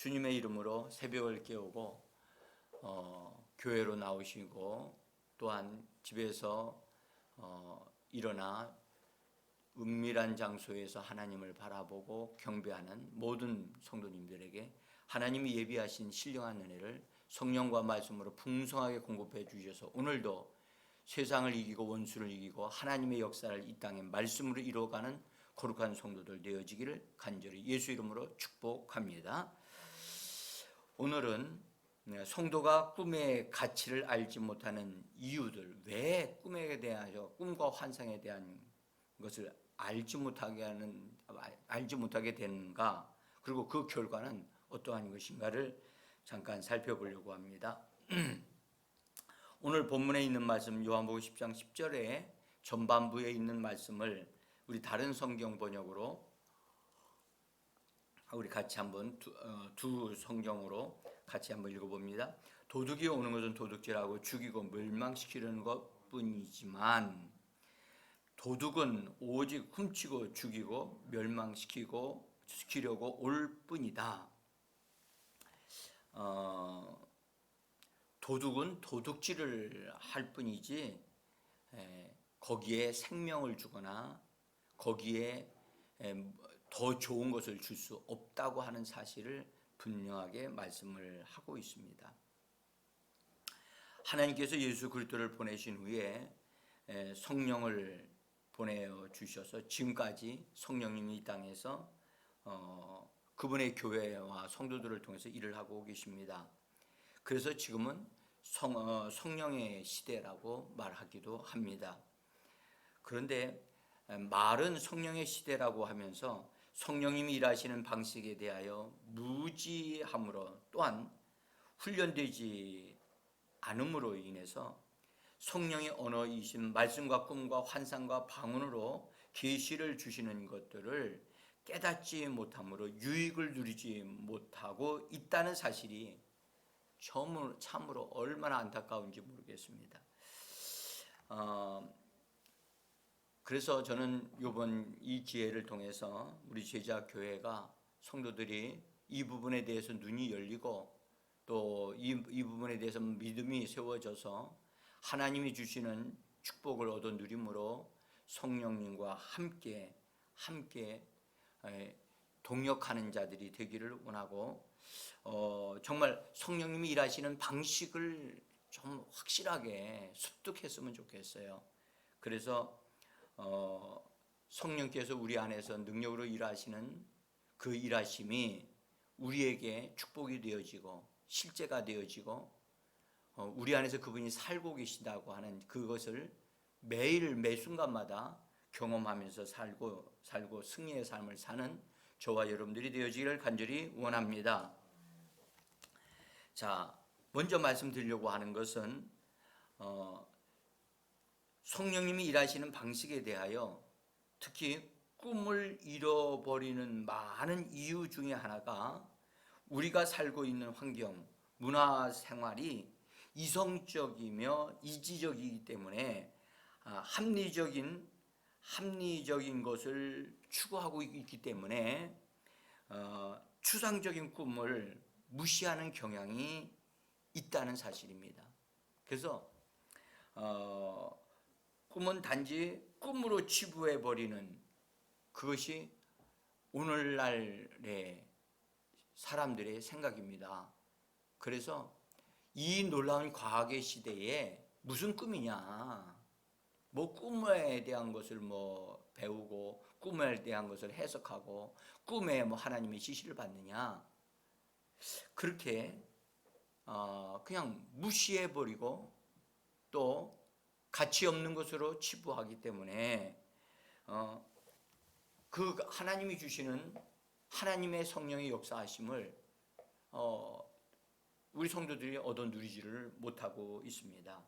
주님의 이름으로 새벽을 깨우고 어, 교회로 나오시고 또한 집에서 어, 일어나 은밀한 장소에서 하나님을 바라보고 경배하는 모든 성도님들에게 하나님이 예비하신 신령한 은혜를 성령과 말씀으로 풍성하게 공급해 주셔서 오늘도 세상을 이기고 원수를 이기고 하나님의 역사를 이 땅에 말씀으로 이루어가는 거룩한 성도들 되어지기를 간절히 예수 이름으로 축복합니다. 오늘은 네, 성도가 꿈의 가치를 알지 못하는 이유들, 왜 꿈에 대하여 꿈과 환상에 대한 것을 알지 못하게 하는 알지 못하게 되는가, 그리고 그 결과는 어떠한 것인가를 잠깐 살펴보려고 합니다. 오늘 본문에 있는 말씀 요한복음 10장 10절에 전반부에 있는 말씀을 우리 다른 성경 번역으로 우리 같이 한번 두, 어, 두 성경으로 같이 한번 읽어봅니다. 도둑이 오는 것은 도둑질하고 죽이고 멸망시키려는 것뿐이지만 도둑은 오직 훔치고 죽이고 멸망시키고 시키려고 올 뿐이다. 어, 도둑은 도둑질을 할 뿐이지 에, 거기에 생명을 주거나 거기에 에, 더 좋은 것을 줄 수 없다고 하는 사실을 분명하게 말씀을 하고 있습니다. 하나님께서 예수 그리스도를 보내신 후에 에, 성령을 보내어 주셔서 지금까지 성령님이 이 땅에서 어, 그분의 교회와 성도들을 통해서 일을 하고 계십니다. 그래서 지금은 성, 어, 성령의 시대라고 말하기도 합니다. 그런데 말은 성령의 시대라고 하면서 성령님이 일하시는 방식에 대하여 무지함으로 또한 훈련되지 않음으로 인해서 성령의 언어이신 말씀과 꿈과 환상과 방언으로 계시를 주시는 것들을 깨닫지 못함으로 유익을 누리지 못하고 있다는 사실이 참으로, 얼마나 안타까운지 모르겠습니다. 어, 그래서 저는 이번 이 기회를 통해서 우리 제자 교회가 성도들이 이 부분에 대해서 눈이 열리고 또이 이 부분에 대해서 믿음이 세워져서 하나님이 주시는 축복을 얻어 누림으로 성령님과 함께 함께 동역하는 자들이 되기를 원하고 어, 정말 성령님이 일하시는 방식을 좀 확실하게 습득했으면 좋겠어요. 그래서 어, 성령께서 우리 안에서 능력으로 일하시는 그 일하심이 우리에게 축복이 되어지고 실제가 되어지고 어, 우리 안에서 그분이 살고 계신다고 하는 그것을 매일 매 순간마다 경험하면서 살고 살고 승리의 삶을 사는 저와 여러분들이 되어지기를 간절히 원합니다. 자, 먼저 말씀드리려고 하는 것은 어, 성령님이 일하시는 방식에 대하여 특히 꿈을 잃어버리는 많은 이유 중에 하나가 우리가 살고 있는 환경, 문화 생활이 이성적이며 이지적이기 때문에 아, 합리적인 합리적인 것을 추구하고 있기 때문에 어, 추상적인 꿈을 무시하는 경향이 있다는 사실입니다. 그래서 어, 꿈은 단지 꿈으로 치부해 버리는 그것이 오늘날의 사람들의 생각입니다. 그래서 이 놀라운 과학의 시대에 무슨 꿈이냐? 뭐 꿈에 대한 것을 뭐 배우고 꿈에 대한 것을 해석하고 꿈에 뭐 하나님의 지시를 받느냐? 그렇게 어 그냥 무시해 버리고 또 가치 없는 것으로 치부하기 때문에 어 그 하나님이 주시는 하나님의 성령의 역사하심을 어 우리 성도들이 얻어 누리지를 못하고 있습니다.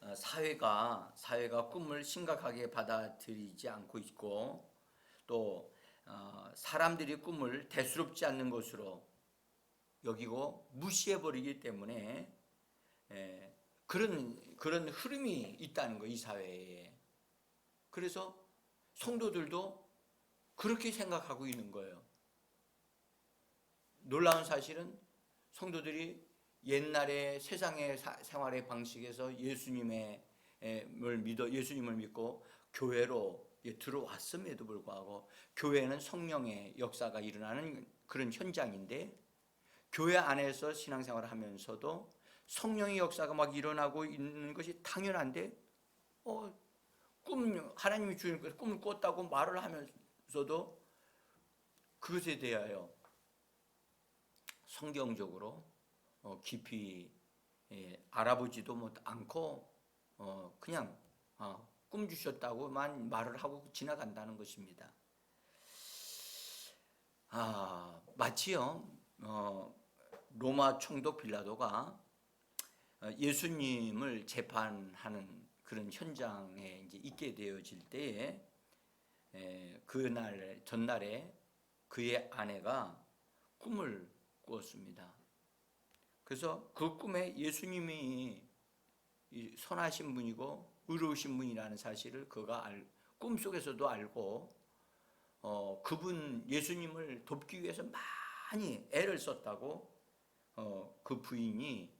어, 사회가 사회가 꿈을 심각하게 받아들이지 않고 있고 또 어, 사람들이 꿈을 대수롭지 않는 것으로 여기고 무시해 버리기 때문에 그런 그런 흐름이 있다는 거 이 사회에. 그래서 성도들도 그렇게 생각하고 있는 거예요. 놀라운 사실은 성도들이 옛날에 세상의 사- 생활의 방식에서 예수님의 을 믿어 예수님을 믿고 교회로 예, 들어왔음에도 불구하고 교회는 성령의 역사가 일어나는 그런 현장인데 교회 안에서 신앙생활을 하면서도 성령의 역사가 막 일어나고 있는 것이 당연한데 어, 꿈 하나님이 것 꿈을 꿨다고 말을 하면서도 그것에 대하여 성경적으로 어, 깊이 예, 알아보지도 못 않고 어, 그냥 어, 꿈 주셨다고만 말을 하고 지나간다는 것입니다. 아 마치요 어, 로마 총독 빌라도가 어, 예수님을 재판하는 그런 현장에 이제 있게 되어질 때에 에, 그날 전날에 그의 아내가 꿈을 꾸었습니다. 그래서 그 꿈에 예수님이 이 선하신 분이고 의로우신 분이라는 사실을 그가 알, 꿈속에서도 알고 어, 그분 예수님을 돕기 위해서 많이 애를 썼다고 어, 그 부인이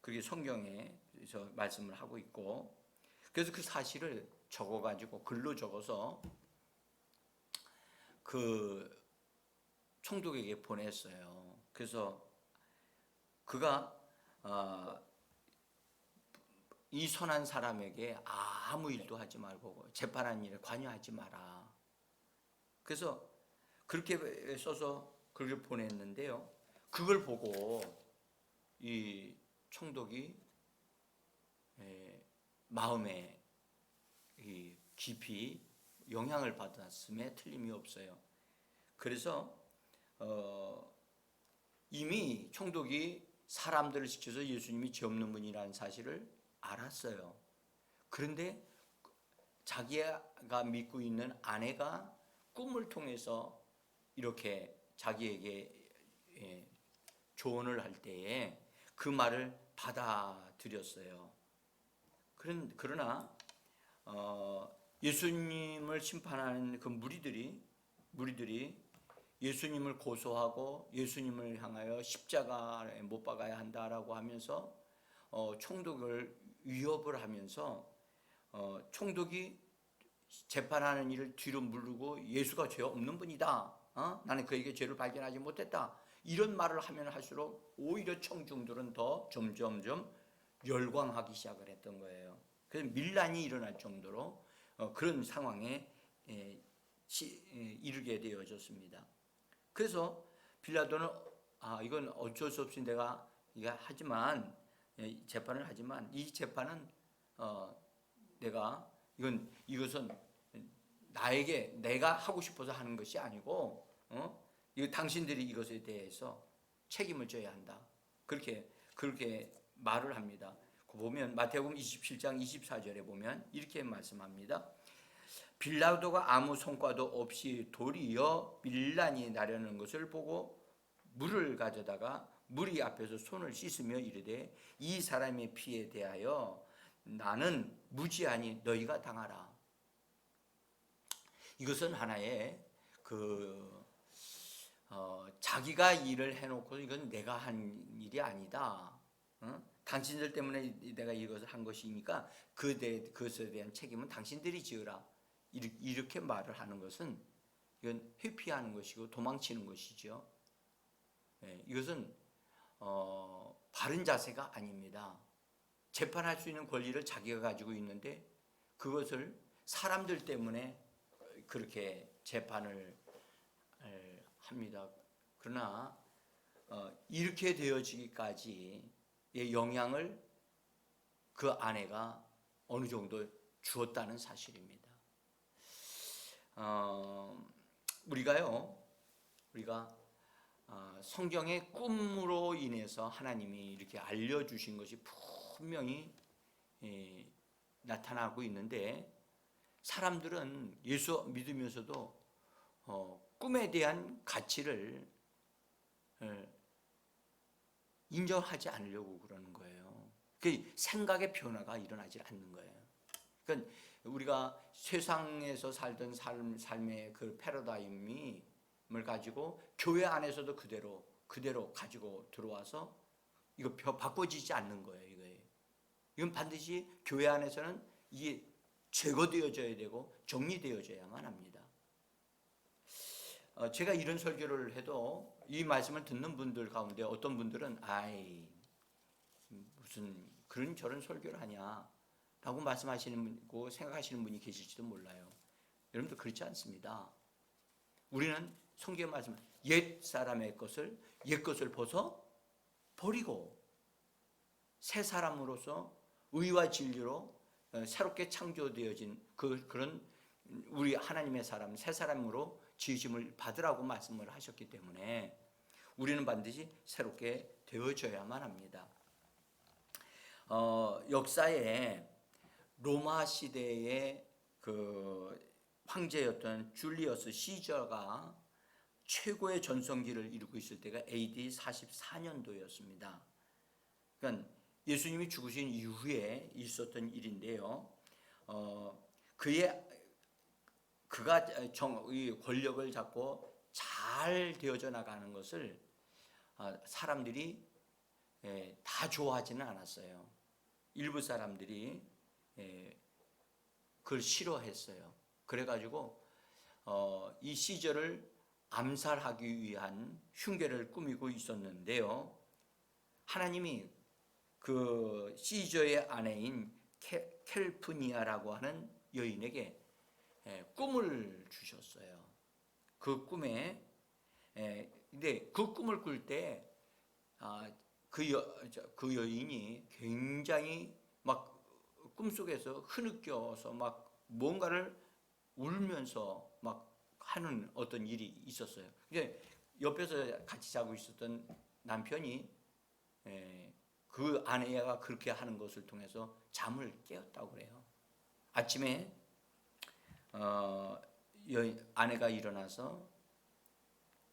그게 성경에서 말씀을 하고 있고 그래서 그 사실을 적어가지고 글로 적어서 그 총독에게 보냈어요. 그래서 그가 어, 이 선한 사람에게 아무 일도 하지 말고 재판한 일에 관여하지 마라. 그래서 그렇게 써서 그렇게 보냈는데요. 그걸 보고 이 총독이 에, 마음에 이 깊이 영향을 받았음에 틀림이 없어요. 그래서 어, 이미 총독이 사람들을 시켜서 예수님이 죄 없는 분이라는 사실을 알았어요. 그런데 자기가 믿고 있는 아내가 꿈을 통해서 이렇게 자기에게 예, 조언을 할 때에 그 말을 받아들였어요. 그러나 어, 예수님을 심판하는 그 무리들이 무리들이 예수님을 고소하고 예수님을 향하여 십자가에 못 박아야 한다라고 하면서 어, 총독을 위협을 하면서 어, 총독이 재판하는 일을 뒤로 물르고 예수가 죄 없는 분이다. 어? 나는 그에게 죄를 발견하지 못했다. 이런 말을 하면 할수록 오히려 청중들은 더 점점점 열광하기 시작을 했던 거예요. 그래서 밀란이 일어날 정도로 어, 그런 상황에 이르게 되어졌습니다. 그래서 빌라도는 아 이건 어쩔 수 없이 내가 이거 하지만 예, 재판을 하지만 이 재판은 어, 내가 이건 이것은 나에게 내가 하고 싶어서 하는 것이 아니고 어? 이거 당신들이 이것에 대해서 책임을 져야 한다. 그렇게 그렇게 말을 합니다. 그 보면 마태복음 27장 24절에 보면 이렇게 말씀합니다. 빌라도가 아무 성과도 없이 도리어 밀란이 나려는 것을 보고 물을 가져다가 무리 앞에서 손을 씻으며 이르되 이 사람의 피에 대하여 나는 무지하니 너희가 당하라. 이것은 하나의 그 어, 자기가 일을 해놓고 이건 내가 한 일이 아니다. 어? 당신들 때문에 내가 이것을 한 것이니까 그 대, 그것에 대한 책임은 당신들이 지으라. 이렇게 말을 하는 것은 이건 회피하는 것이고 도망치는 것이죠. 예, 이것은 어, 바른 자세가 아닙니다. 재판할 수 있는 권리를 자기가 가지고 있는데 그것을 사람들 때문에 그렇게 재판을 합니다. 그러나 어, 이렇게 되어지기까지의 영향을 그 아내가 어느 정도 주었다는 사실입니다. 어, 우리가요, 우리가 어, 성경의 꿈으로 인해서 하나님이 이렇게 알려주신 것이 분명히 예, 나타나고 있는데 사람들은 예수 믿으면서도 어, 꿈에 대한 가치를 예, 인정하지 않으려고 그러는 거예요. 그 생각의 변화가 일어나지 않는 거예요. 그러니까 우리가 세상에서 살던 삶, 삶의 그 패러다임을 가지고 교회 안에서도 그대로 그대로 가지고 들어와서 이거 벼- 바꿔지지 않는 거예요. 이거예요. 이건 반드시 교회 안에서는 이게 제거되어져야 되고 정리되어져야만 합니다. 어, 제가 이런 설교를 해도 이 말씀을 듣는 분들 가운데 어떤 분들은 아이 무슨 그런 저런 설교를 하냐라고 말씀하시는 분고 생각하시는 분이 계실지도 몰라요. 여러분들 그렇지 않습니다. 우리는 성경 말씀 옛 사람의 것을 옛 것을 벗어 버리고 새 사람으로서 의와 진리로 어, 새롭게 창조되어진 그 그런 우리 하나님의 사람 새 사람으로 지으심을 받으라고 말씀을 하셨기 때문에 우리는 반드시 새롭게 되어져야만 합니다. 어, 역사에 로마 시대의 그 황제였던 줄리어스 시저가 최고의 전성기를 이루고 있을 때가 AD 44년도였습니다. 그러니까 예수님이 죽으신 이후에 있었던 일인데요. 어, 그의 그가 정, 이 권력을 잡고 잘 되어져 나가는 것을 아, 사람들이 예, 다 좋아하지는 않았어요. 일부 사람들이 예, 그걸 싫어했어요. 그래가지고 어, 이 시절을 암살하기 위한 흉계를 꾸미고 있었는데요. 하나님이 그 시저의 아내인 케, 켈프니아라고 하는 여인에게 예, 꿈을 주셨어요. 그 꿈에 예, 근데 그 꿈을 꿀때 아, 그, 여, 그 여인이 굉장히 막 꿈속에서 흐느껴서 막 뭔가를 울면서 막 하는 어떤 일이 있었어요. 이제 옆에서 같이 자고 있었던 남편이 에, 그 아내가 그렇게 하는 것을 통해서 잠을 깨웠다고 그래요. 아침에 어, 여, 아내가 일어나서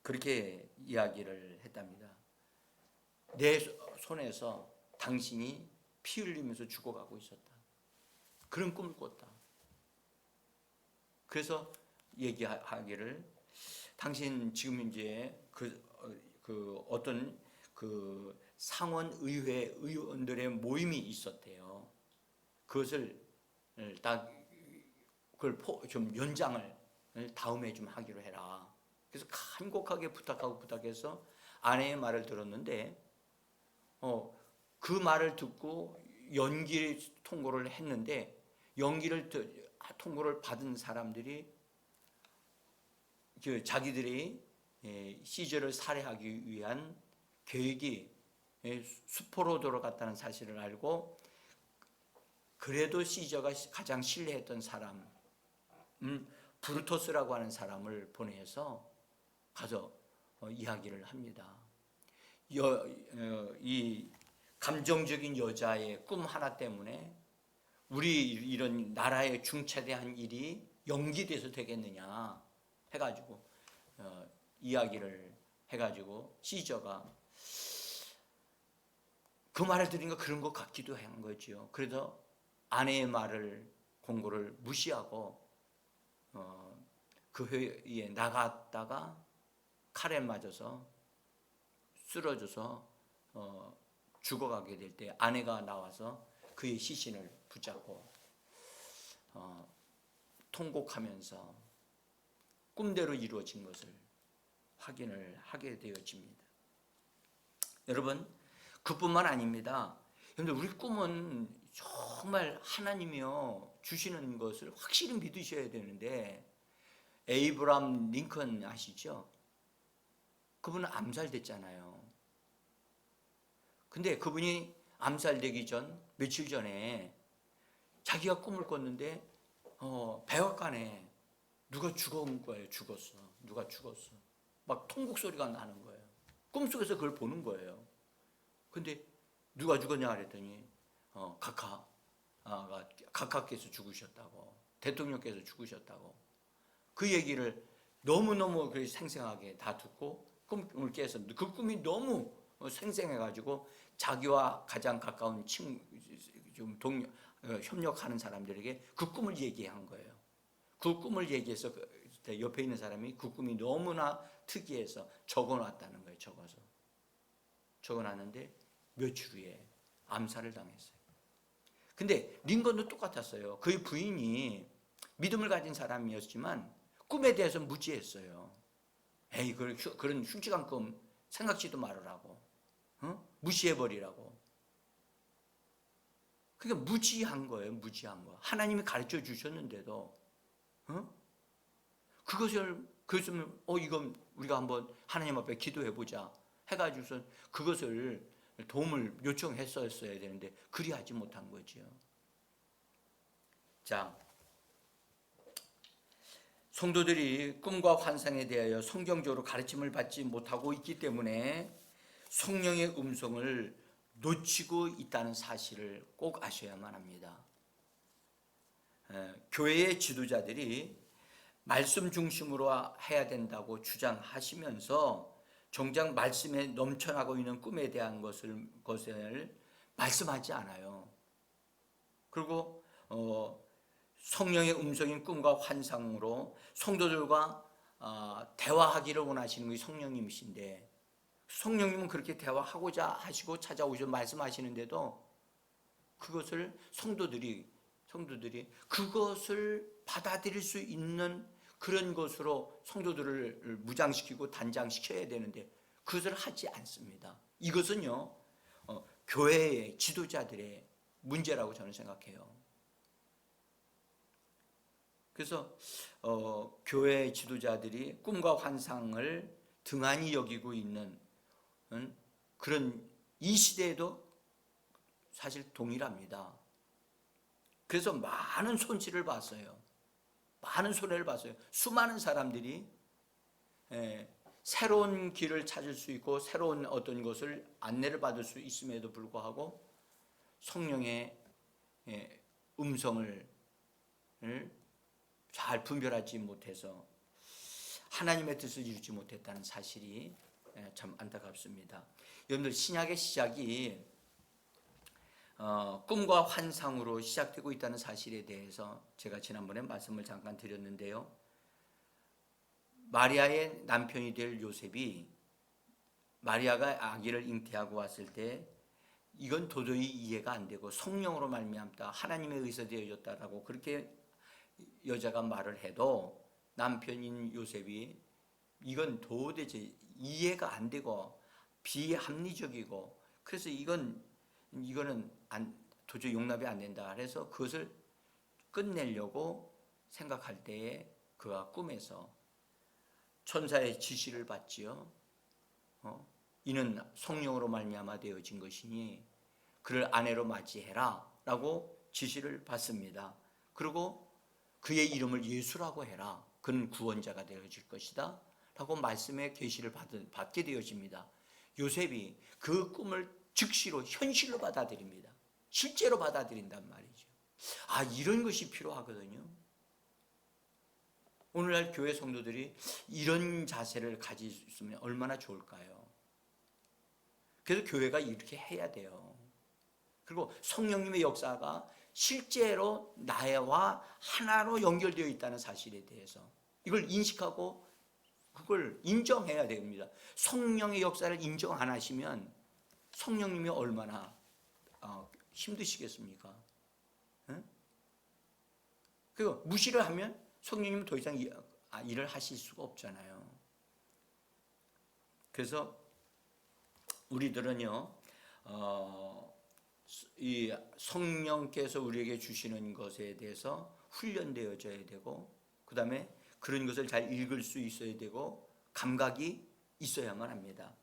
그렇게 이야기를 했답니다. 내 손에서 당신이 피 흘리면서 죽어가고 있었다. 그런 꿈을 꿨다. 그래서 얘기하기를 당신 지금 이제 그, 어, 그 어떤 그 상원 의회 의원들의 모임이 있었대요. 그것을 딱 그걸 좀 연장을 다음에 좀 하기로 해라. 그래서 간곡하게 부탁하고 부탁해서 아내의 말을 들었는데 어, 그 말을 듣고 연기 통고를 했는데 연기를 통고를 받은 사람들이 그 자기들이 예, 시절을 살해하기 위한 계획이 예, 수포로 돌아갔다는 사실을 알고 그래도 시저가 가장 신뢰했던 사람, 음, 브루토스라고 하는 사람을 보내서 가서 어, 이야기를 합니다. 여, 어, 이 감정적인 여자의 꿈 하나 때문에 우리 이런 나라의 중차대한 일이 연기돼서 되겠느냐 해가지고 어, 이야기를 해가지고 시저가 그 말을 들으니까 그런 것 같기도 한 거죠. 그래서 아내의 말을 공고를 무시하고 어, 그 회의에 나갔다가 칼에 맞아서 쓰러져서 어, 죽어가게 될 때 아내가 나와서 그의 시신을 붙잡고 어, 통곡하면서 꿈대로 이루어진 것을 확인을 하게 되어집니다. 여러분 그뿐만 아닙니다. 여러분 우리 꿈은 정말 하나님이요 주시는 것을 확실히 믿으셔야 되는데 에이브람 링컨 아시죠? 그분은 암살됐잖아요. 근데 그분이 암살되기 전 며칠 전에 자기가 꿈을 꿨는데 어, 백악관에 누가 죽은 거예요. 죽었어. 누가 죽었어. 막 통곡 소리가 나는 거예요. 꿈속에서 그걸 보는 거예요. 근데 누가 죽었냐 그랬더니 어, 아, 각하께서 죽으셨다고 대통령께서 죽으셨다고 그 얘기를 너무너무 그 생생하게 다 듣고 꿈을 깨서 그 꿈이 너무 생생해가지고 자기와 가장 가까운 친, 좀 동료, 어, 협력하는 사람들에게 그 꿈을 얘기한 거예요. 그 꿈을 얘기해서 그 옆에 있는 사람이 그 꿈이 너무나 특이해서 적어놨다는 거예요. 적어서 적어놨는데 며칠 후에 암살을 당했어요. 근데 링건도 똑같았어요. 그의 부인이 믿음을 가진 사람이었지만 꿈에 대해서 무지했어요. 에이, 그런, 흉- 그런 흉측한 꿈 생각지도 말으라고. 어? 무시해버리라고. 그게 무지한 거예요, 무지한 거. 하나님이 가르쳐 주셨는데도, 어? 그것을, 그것을, 어, 이건 우리가 한번 하나님 앞에 기도해 보자. 해가지고서 그것을 도움을 요청했었어야 되는데, 그리하지 못한 거지요. 자, 성도들이 꿈과 환상에 대하여 성경적으로 가르침을 받지 못하고 있기 때문에 성령의 음성을 놓치고 있다는 사실을 꼭 아셔야만 합니다. 에, 교회의 지도자들이 말씀 중심으로 해야 된다고 주장하시면서 정작 말씀에 넘쳐나고 있는 꿈에 대한 것을, 것을 말씀하지 않아요. 그리고 어, 성령의 음성인 꿈과 환상으로 성도들과 어, 대화하기를 원하시는 분이 성령님이신데 성령님은 그렇게 대화하고자 하시고 찾아오셔 말씀하시는데도 그것을 성도들이 성도들이 그것을 받아들일 수 있는 그런 것으로 성도들을 무장시키고 단장시켜야 되는데 그것을 하지 않습니다. 이것은요 어, 교회의 지도자들의 문제라고 저는 생각해요. 그래서 어, 교회 지도자들이 꿈과 환상을 등한히 여기고 있는 음, 그런 이 시대에도 사실 동일합니다. 그래서 많은 손실을 봤어요. 많은 손해를 봤어요. 수많은 사람들이 예, 새로운 길을 찾을 수 있고 새로운 어떤 것을 안내를 받을 수 있음에도 불구하고 성령의 예, 음성을 잘 분별하지 못해서 하나님의 뜻을 이루지 못했다는 사실이 예, 참 안타깝습니다. 여러분들 신약의 시작이 어, 꿈과 환상으로 시작되고 있다는 사실에 대해서 제가 지난번에 말씀을 잠깐 드렸는데요. 마리아의 남편이 될 요셉이 마리아가 아기를 잉태하고 왔을 때 이건 도저히 이해가 안 되고 성령으로 말미암다 하나님의 의서 되어졌다라고 그렇게 여자가 말을 해도 남편인 요셉이 이건 도대체 이해가 안 되고 비합리적이고 그래서 이건 이거는 안, 도저히 용납이 안 된다. 그래서 그것을 끝내려고 생각할 때에 그가 꿈에서 천사의 지시를 받지요. 어? 이는 성령으로 말미암아 되어진 것이니 그를 아내로 맞이해라라고 지시를 받습니다. 그리고 그의 이름을 예수라고 해라. 그는 구원자가 되어질 것이다. 라고 말씀의 계시를 받게 되어집니다. 요셉이 그 꿈을 즉시로 현실로 받아들입니다. 실제로 받아들인단 말이죠. 아 이런 것이 필요하거든요. 오늘날 교회 성도들이 이런 자세를 가지면 얼마나 좋을까요? 그래서 교회가 이렇게 해야 돼요. 그리고 성령님의 역사가 실제로 나와 하나로 연결되어 있다는 사실에 대해서 이걸 인식하고 그걸 인정해야 됩니다. 성령의 역사를 인정 안 하시면 성령님이 얼마나 어, 힘드시겠습니까? 응? 그리고 무시를 하면 성령님은 더 이상 일, 아, 일을 하실 수가 없잖아요. 그래서 우리들은요, 어, 이 성령께서 우리에게 주시는 것에 대해서 훈련되어져야 되고, 그 다음에 그런 것을 잘 읽을 수 있어야 되고, 감각이 있어야만 합니다.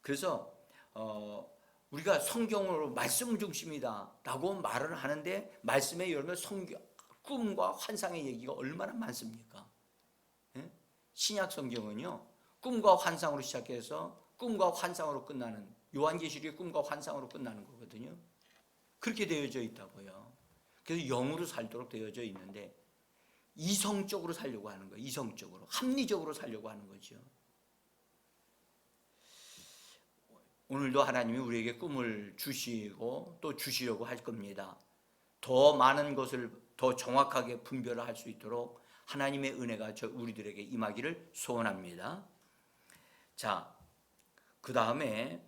그래서 어, 우리가 성경으로 말씀 중심이다라고 말을 하는데 말씀에 열면 성경 꿈과 환상의 얘기가 얼마나 많습니까? 예? 신약 성경은요 꿈과 환상으로 시작해서 꿈과 환상으로 끝나는 요한계시록의 꿈과 환상으로 끝나는 거거든요. 그렇게 되어져 있다고요. 그래서 영으로 살도록 되어져 있는데 이성적으로 살려고 하는 거예요. 이성적으로 합리적으로 살려고 하는 거죠. 오늘도 하나님이 우리에게 꿈을 주시고 또 주시려고 할 겁니다. 더 많은 것을 더 정확하게 분별할 수 있도록 하나님의 은혜가 저 우리들에게 임하기를 소원합니다. 자, 그 다음에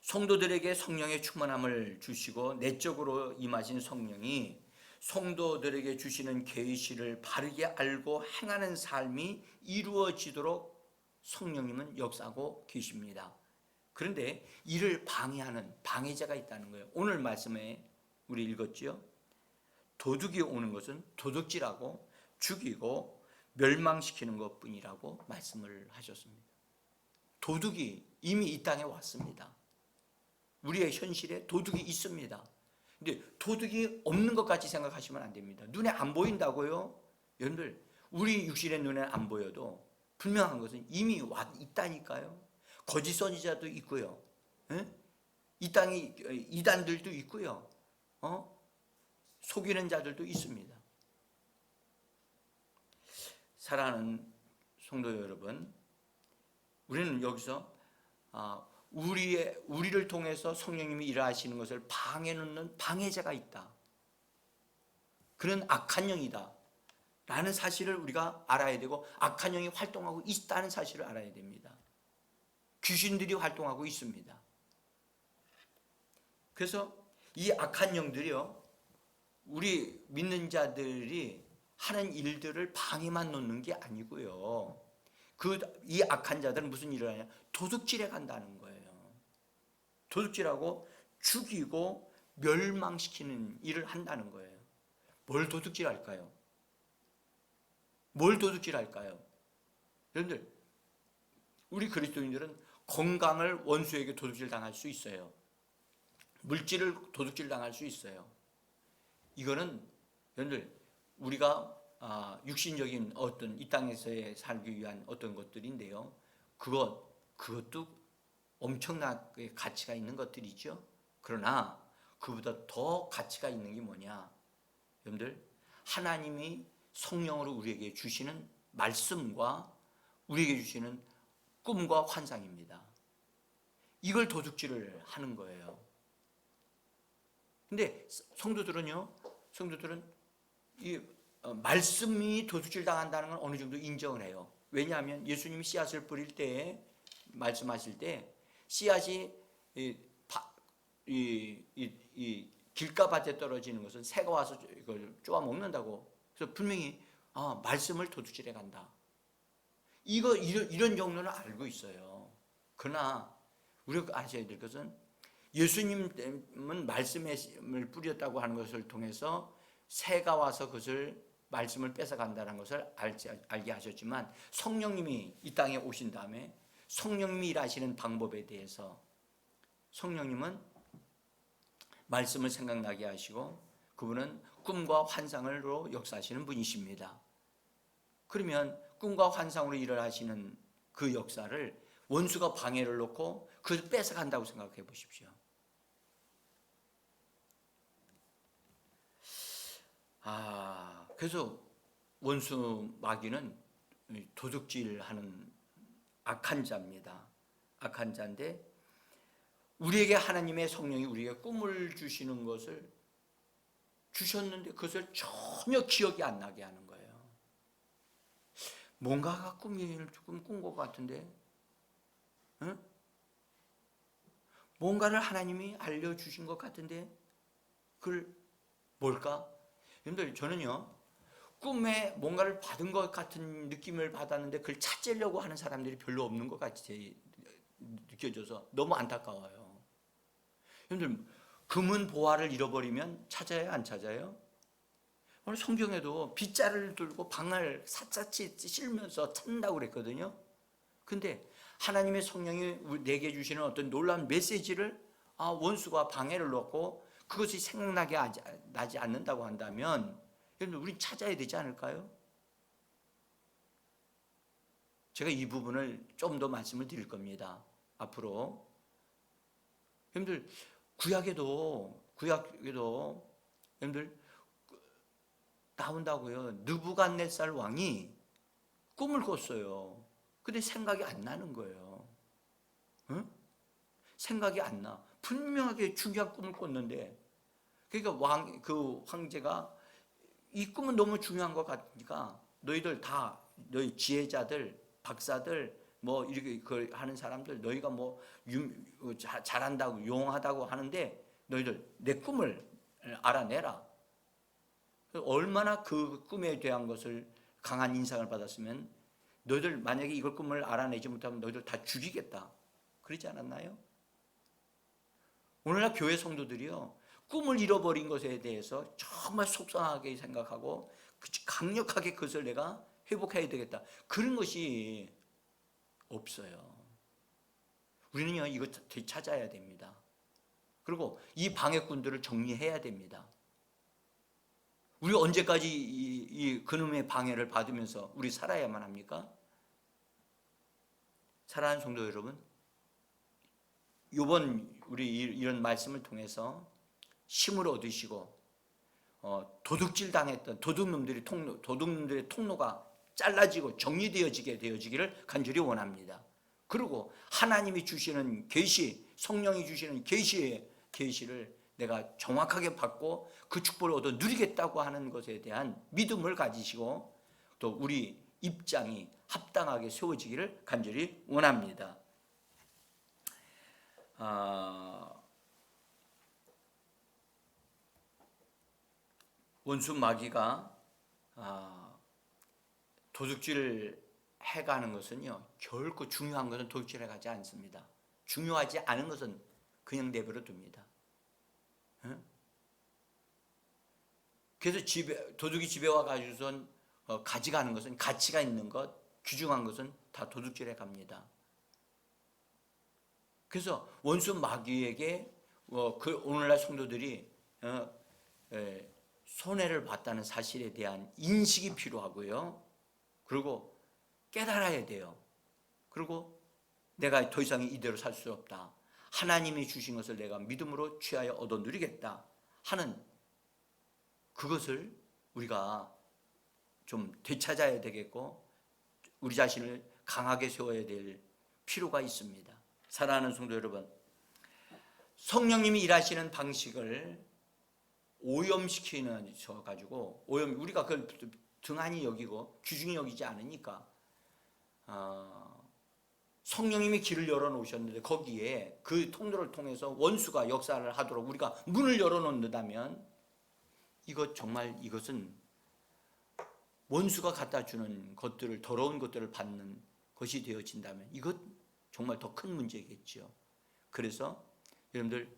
성도들에게 성령의 충만함을 주시고 내적으로 임하신 성령이 성도들에게 주시는 계시를 바르게 알고 행하는 삶이 이루어지도록 성령님은 역사하고 계십니다. 그런데 이를 방해하는 방해자가 있다는 거예요. 오늘 말씀에 우리 읽었지요. 도둑이 오는 것은 도둑질하고 죽이고 멸망시키는 것 뿐이라고 말씀을 하셨습니다. 도둑이 이미 이 땅에 왔습니다. 우리의 현실에 도둑이 있습니다. 근데 도둑이 없는 것 같이 생각하시면 안 됩니다. 눈에 안 보인다고요? 여러분들, 우리 육신의 눈에 안 보여도 분명한 것은 이미 와 있다니까요. 거짓 선지자도 있고요. 예? 이 땅에 이단들도 있고요. 어? 속이는 자들도 있습니다. 사랑하는 성도 여러분, 우리는 여기서 아, 우리의 우리를 통해서 성령님이 일하시는 것을 방해 놓는 방해자가 있다. 그는 악한 영이다. 라는 사실을 우리가 알아야 되고 악한 영이 활동하고 있다는 사실을 알아야 됩니다. 귀신들이 활동하고 있습니다. 그래서 이 악한 영들이요. 우리 믿는 자들이 하는 일들을 방해만 놓는 게 아니고요. 그 이 악한 자들은 무슨 일을 하냐? 도둑질해 간다는 거예요. 도둑질하고 죽이고 멸망시키는 일을 한다는 거예요. 뭘 도둑질 할까요? 뭘 도둑질 할까요? 여러분들 우리 그리스도인들은 건강을 원수에게 도둑질 당할 수 있어요. 물질을 도둑질 당할 수 있어요. 이거는 여러분들 우리가 아, 육신적인 어떤 이 땅에서의 살기 위한 어떤 것들인데요. 그것 그것도 엄청나게 가치가 있는 것들이죠. 그러나 그보다 더 가치가 있는 게 뭐냐? 여러분들 하나님이 성령으로 우리에게 주시는 말씀과 우리에게 주시는 꿈과 환상입니다. 이걸 도둑질을 하는 거예요. 근데 성도들은요, 성도들은 이 어, 말씀이 도둑질 당한다는 건 어느 정도 인정을 해요. 왜냐하면 예수님이 씨앗을 뿌릴 때 말씀하실 때 씨앗이 이, 이, 이, 이 길가밭에 떨어지는 것은 새가 와서 이걸 쪼아 먹는다고. 그래서 분명히 아, 말씀을 도둑질해 간다. 이거 이런, 이런 정도는 알고 있어요. 그러나 우리가 아셔야 될 것은 예수님은 말씀을 뿌렸다고 하는 것을 통해서 새가 와서 그것을 말씀을 뺏어 간다는 것을 알지, 알게 하셨지만 성령님이 이 땅에 오신 다음에 성령님이 일하시는 방법에 대해서 성령님은 말씀을 생각나게 하시고 그분은 꿈과 환상으로 역사하시는 분이십니다. 그러면 꿈과 환상으로 일을 하시는 그 역사를 원수가 방해를 놓고 그걸 뺏어간다고 생각해 보십시오. 아, 그래서 원수 마귀는 도둑질하는 악한 자입니다. 악한 자인데 우리에게 하나님의 성령이 우리에게 꿈을 주시는 것을 주셨는데 그것을 전혀 기억이 안 나게 하는. 뭔가가 꿈을 조금 꾼 것 같은데, 응? 뭔가를 하나님이 알려주신 것 같은데, 그걸 뭘까? 여러분들, 저는요, 꿈에 뭔가를 받은 것 같은 느낌을 받았는데, 그걸 찾으려고 하는 사람들이 별로 없는 것 같이 느껴져서 너무 안타까워요. 여러분들, 금은 보화를 잃어버리면 찾아요, 안 찾아요? 오늘 성경에도 빗자를 들고 방을 사짜치 실면서 찾는다고 그랬거든요. 근데 하나님의 성령이 내게 주시는 어떤 놀라운 메시지를 아, 원수가 방해를 놓고 그것이 생각나게 나지 않는다고 한다면 여러분 우리 찾아야 되지 않을까요? 제가 이 부분을 좀 더 말씀을 드릴 겁니다. 앞으로 여러분들 구약에도 구약에도 여러분들 나온다고요. 느부갓네살 왕이 꿈을 꿨어요. 근데 생각이 안 나는 거예요. 응? 생각이 안 나. 분명하게 중요한 꿈을 꿨는데, 그러니까 왕, 그 황제가 이 꿈은 너무 중요한 것 같으니까 너희들 다, 너희 지혜자들, 박사들, 뭐 이렇게 그 하는 사람들 너희가 뭐 유- 잘한다고 용하다고 하는데 너희들 내 꿈을 알아내라. 얼마나 그 꿈에 대한 것을 강한 인상을 받았으면 너희들 만약에 이걸 꿈을 알아내지 못하면 너희들 다 죽이겠다. 그러지 않았나요? 오늘날 교회 성도들이요 꿈을 잃어버린 것에 대해서 정말 속상하게 생각하고 그 강력하게 그것을 내가 회복해야 되겠다. 그런 것이 없어요. 우리는요 이거 되찾아야 됩니다. 그리고 이 방해꾼들을 정리해야 됩니다. 우리 언제까지 이, 이 그놈의 방해를 받으면서 우리 살아야만 합니까? 사랑하는 성도 여러분, 이번 우리 이- 이런 말씀을 통해서 힘을 얻으시고 어, 도둑질 당했던 도둑놈들의 통로, 도둑놈들의 통로가 잘라지고 정리되어지게 되어지기를 간절히 원합니다. 그리고 하나님이 주시는 계시, 성령이 주시는 계시의 계시를 내가 정확하게 받고 그 축복을 얻어 누리겠다고 하는 것에 대한 믿음을 가지시고 또 우리 입장이 합당하게 세워지기를 간절히 원합니다. 아, 원수 마귀가 아, 도둑질을 해가는 것은요 결코 중요한 것은 도둑질해 가지 않습니다. 중요하지 않은 것은 그냥 내버려 둡니다. 응? 그래서 집에 도둑이 집에 와 가지고선 어, 가져가는 것은 가치가 있는 것, 귀중한 것은 다 도둑질해 갑니다. 그래서 원수 마귀에게 어, 그 오늘날 성도들이 어, 에, 손해를 봤다는 사실에 대한 인식이 필요하고요. 그리고 깨달아야 돼요. 그리고 내가 더 이상 이대로 살 수 없다. 하나님이 주신 것을 내가 믿음으로 취하여 얻어 누리겠다 하는 그것을 우리가 좀 되찾아야 되겠고 우리 자신을 강하게 세워야 될 필요가 있습니다. 사랑하는 성도 여러분, 성령님이 일하시는 방식을 오염시키는 저 가지고 오염 우리가 그걸 등한히 여기고 귀중히 여기지 않으니까 어, 성령님이 길을 열어 놓으셨는데 거기에 그 통로를 통해서 원수가 역사를 하도록 우리가 문을 열어 놓는다면 이것 정말 이것은 원수가 갖다 주는 것들을 더러운 것들을 받는 것이 되어진다면 이것 정말 더 큰 문제겠죠. 그래서 여러분들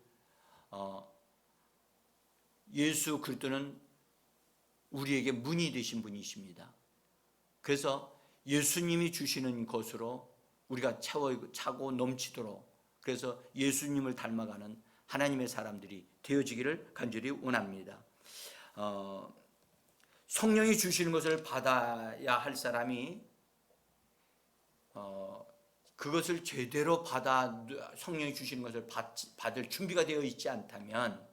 어, 예수 그리스도는 우리에게 문이 되신 분이십니다. 그래서 예수님이 주시는 것으로 우리가 차고, 차고 넘치도록 그래서 예수님을 닮아가는 하나님의 사람들이 되어지기를 간절히 원합니다. 어, 성령이 주시는 것을 받아야 할 사람이 어, 그것을 제대로 받아 성령이 주시는 것을 받, 받을 준비가 되어 있지 않다면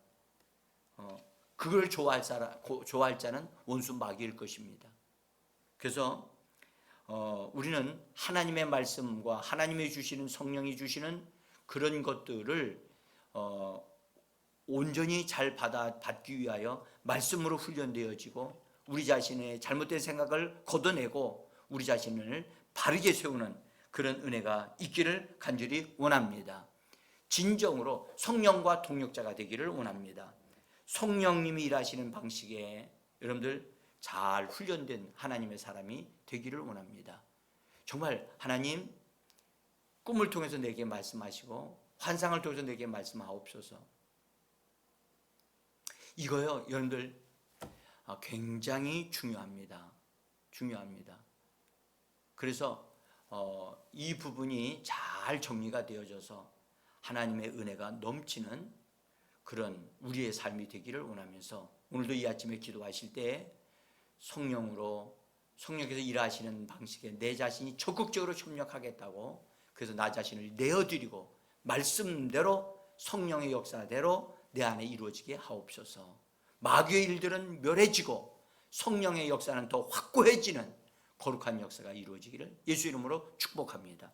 어, 그걸 좋아할 사람 고- 좋아할 자는 원수 마귀일 것입니다. 그래서 어, 우리는 하나님의 말씀과 하나님이 주시는 성령이 주시는 그런 것들을 어, 온전히 잘 받아 받기 위하여 말씀으로 훈련되어지고 우리 자신의 잘못된 생각을 걷어내고 우리 자신을 바르게 세우는 그런 은혜가 있기를 간절히 원합니다. 진정으로 성령과 동력자가 되기를 원합니다. 성령님이 일하시는 방식에 여러분들 잘 훈련된 하나님의 사람이 되기를 원합니다. 정말 하나님 꿈을 통해서 내게 말씀하시고 환상을 통해서 내게 말씀하옵소서. 이거요, 여러분들 아, 굉장히 중요합니다. 중요합니다. 그래서 어, 이 부분이 잘 정리가 되어져서 하나님의 은혜가 넘치는 그런 우리의 삶이 되기를 원하면서 오늘도 이 아침에 기도하실 때 성령으로 성령께서 일하시는 방식에 내 자신이 적극적으로 협력하겠다고 그래서 나 자신을 내어드리고 말씀대로 성령의 역사대로 내 안에 이루어지게 하옵소서. 마귀의 일들은 멸해지고 성령의 역사는 더 확고해지는 거룩한 역사가 이루어지기를 예수 이름으로 축복합니다.